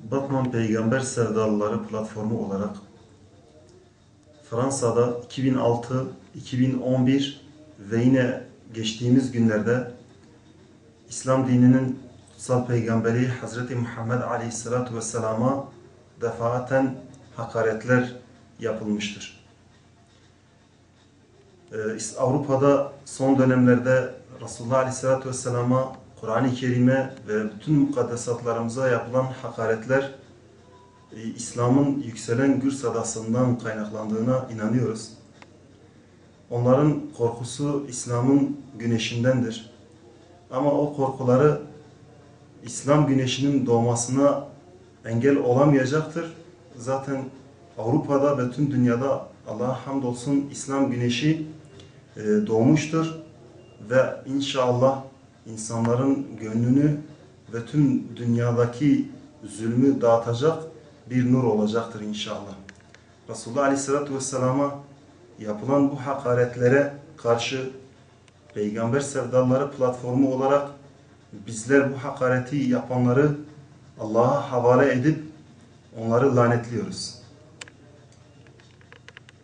Batman Peygamber Sevdalıları platformu olarak Fransa'da 2006, 2011 ve yine geçtiğimiz günlerde İslam dininin kutsal peygamberi Hazreti Muhammed Aleyhisselatü Vesselam'a defaten hakaretler yapılmıştır. Ee, Avrupa'da son dönemlerde Resulullah Aleyhisselatü Vesselam'a Kur'an-ı Kerim'e ve bütün mukaddesatlarımıza yapılan hakaretler e, İslam'ın yükselen gür sadasından kaynaklandığına inanıyoruz. Onların korkusu İslam'ın güneşindendir. Ama o korkuları İslam güneşinin doğmasına engel olamayacaktır. Zaten Avrupa'da ve tüm dünyada Allah'a hamdolsun İslam güneşi e, doğmuştur ve inşallah insanların gönlünü ve tüm dünyadaki zulmü dağıtacak bir nur olacaktır inşallah. Resulullah Aleyhisselatü Vesselam'a yapılan bu hakaretlere karşı Peygamber Sevdaları platformu olarak bizler bu hakareti yapanları Allah'a havale edip onları lanetliyoruz.